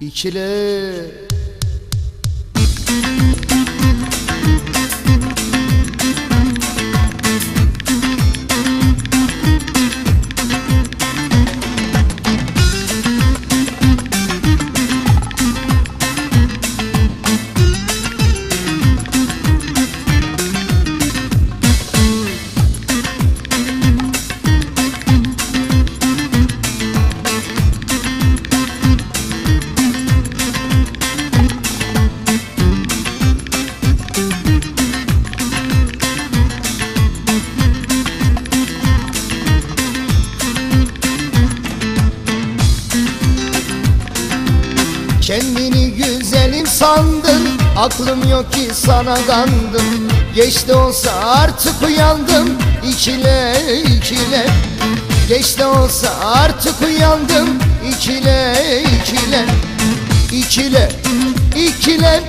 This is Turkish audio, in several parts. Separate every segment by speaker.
Speaker 1: İkile Kendini güzelim sandın Aklım yok ki sana kandım. Geç de olsa artık uyandım. İkile ikile. Geç de olsa artık uyandım. İkile ikile. İkile ikile.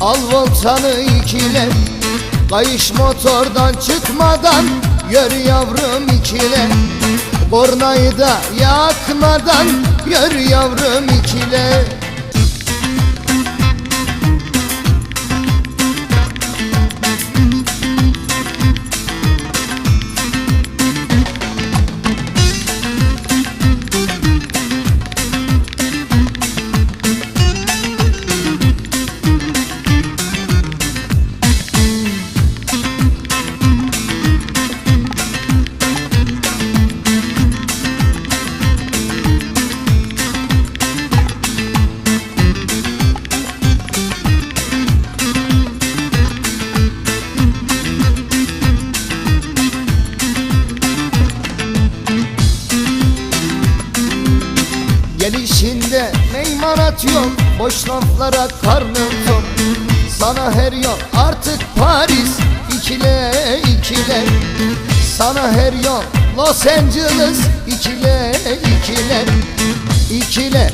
Speaker 1: Al voltanı ikile. Kayış motordan çıkmadan Yör yavrum ikile. Bornayı da yakmadan Yör yavrum ikile Gelişinde meymanat yok Boş laflara karnım tok. Sana her yol artık Paris ikile ikile. Sana her yol Los Angeles ikile ikile. İkile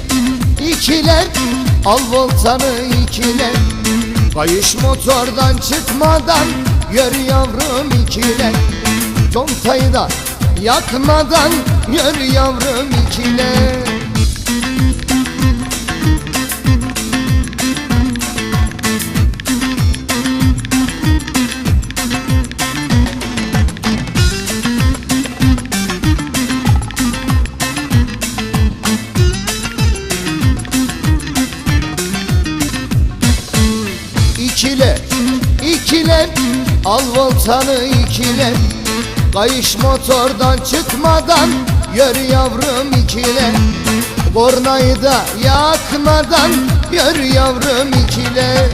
Speaker 1: ikile Al voltanı ikile. Kayış motordan çıkmadan Yör yavrum ikile. Contayı da yakmadan Yör yavrum ikile Al voltanı ikile Kayış motordan çıkmadan Yör yavrum ikile. Bornayı da yakmadan Yör yavrum ikile